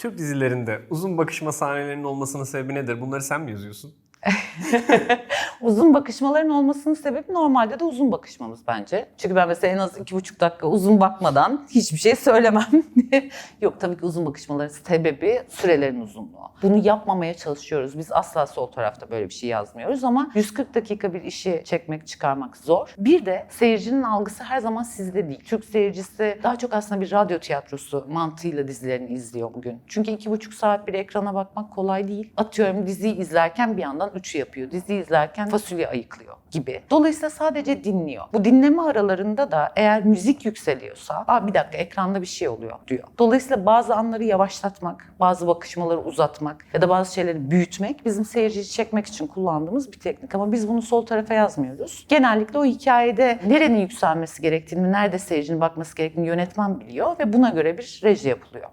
Türk dizilerinde uzun bakışma sahnelerinin olmasının sebebi nedir? Bunları sen mi yazıyorsun? Uzun bakışmaların olmasının sebebi normalde de uzun bakışmamız bence. Çünkü ben mesela en az iki buçuk dakika uzun bakmadan hiçbir şey söylemem. Yok tabii ki uzun bakışmaların sebebi sürelerin uzunluğu. Bunu yapmamaya çalışıyoruz. Biz asla sol tarafta böyle bir şey yazmıyoruz ama 140 dakika bir işi çekmek, çıkarmak zor. Bir de seyircinin algısı her zaman sizde değil. Türk seyircisi daha çok aslında bir radyo tiyatrosu mantığıyla dizilerini izliyor bugün. Çünkü iki buçuk saat bir ekrana bakmak kolay değil. Atıyorum diziyi izlerken bir yandan üçü yapıyor. Diziyi izlerken fasulye ayıklıyor gibi. Dolayısıyla sadece dinliyor. Bu dinleme aralarında da eğer müzik yükseliyorsa Aa, bir dakika ekranda bir şey oluyor diyor. Dolayısıyla bazı anları yavaşlatmak, bazı bakışmaları uzatmak ya da bazı şeyleri büyütmek bizim seyirciyi çekmek için kullandığımız bir teknik. Ama biz bunu sol tarafa yazmıyoruz. Genellikle o hikayede nerenin yükselmesi gerektiğini, nerede seyircinin bakması gerektiğini yönetmen biliyor ve buna göre bir reji yapılıyor.